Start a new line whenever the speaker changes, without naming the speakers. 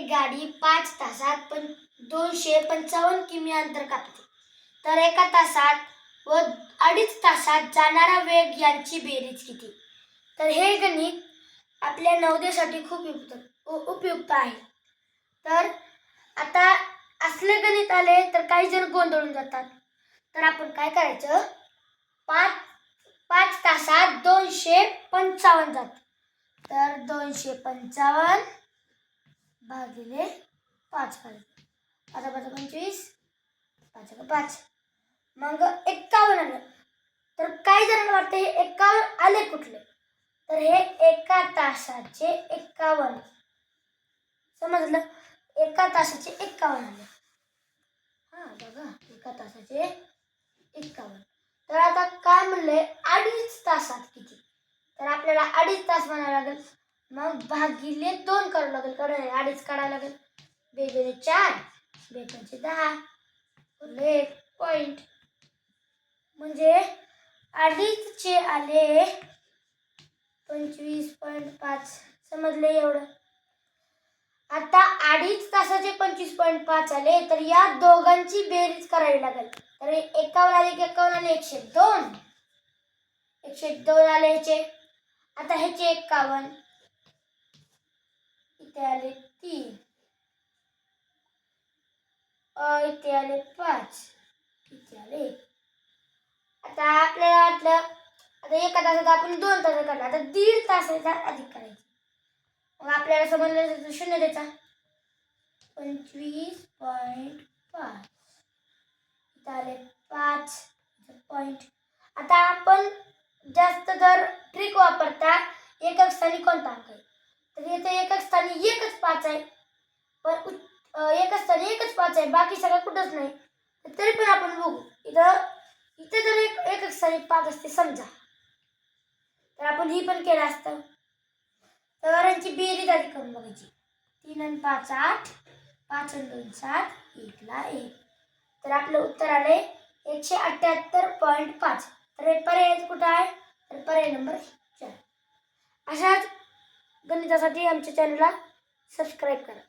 एक गाडी पाच तासात पण दोनशे पंचावन्न किमी अंतर कापते. तर एका तासात व अडीच तासात जाणारा वेग यांची बेरीज किती? तर हे गणित आपल्या नवदेसाठी खूप उपयुक्त उपयुक्त आहे. तर आता असले गणित आले तर काही जण गोंधळून जातात. तर आपण काय करायचं? पाच पाच तासात दोनशे पंचावन्न जात. तर दोनशे पंचावन्न भागिले पाच पाहिजे पाच पाच म्हणजे पंचवीस पाच पाच. मग एक्कावन्न आलं. तर काही जणांना वाटतं हे एक्कावन्न आले कुठले? तर हे एका तासाचे एक्कावन्न समजलं? एका तासाचे एक्कावन्न आले. हां बघा. एका तासाचे एक्कावन्न तर आता काय म्हणलंय? अडीच तासात किती? तर आपल्याला अडीच तास म्हणावं लागेल. मग भागिले दोन करावं लागेल कारण अडीच काढावं लागेल. बेबीने चार. बेपनचे दहा. उरले एक पॉईंट म्हणजे अडीचचे आले पंचवीस पॉईंट पाच. समजले एवढं? आता अडीच तासाचे पंचवीस पॉईंट पाच आले तर या दोघांची बेरीज करावी लागेल. तर एकावन्न आले की एकावन्न आले एकशे दोन. एकशे दोन आले ह्याचे. आता ह्याचे एकावन्न. इथे आले तीन अ इथे आले पाच. इथे आले आता आपल्याला वाटलं आता एका तासात आपण दोन तास काढला आता दीड तासाचा अधिक करायचा. मग आपल्याला समजलं त्याचं शून्य त्याचा पंचवीस पॉईंट पाच. इथं आले पाच पॉईंट आता आपण जास्त जर ट्रिक वापरता एकक स्थानी कोणता अंक आहे? इथे एकच स्थानी एकच पाच आहे. पण एकच स्थानी एकच पाच आहे. बाकी सगळं कुठंच नाही. तर तरी पण आपण बघू. इथं इथे जर एक एकच स्थानी पाच असते समजा. तर आपण ही पण केलं असतं. तर यांची बेरीज आधी करून बघायची. तीन आणि पाच आठ पाच आणि दोन सात एकला एक. तर आपलं उत्तर आलं आहे एकशे अठ्ठ्याहत्तर पॉईंट पाच. तर हे पर्याय कुठं आहे? तर पर्याय नंबर चार. अशाच गणितासाठी आमच्या चॅनलला सबस्क्राईब करा.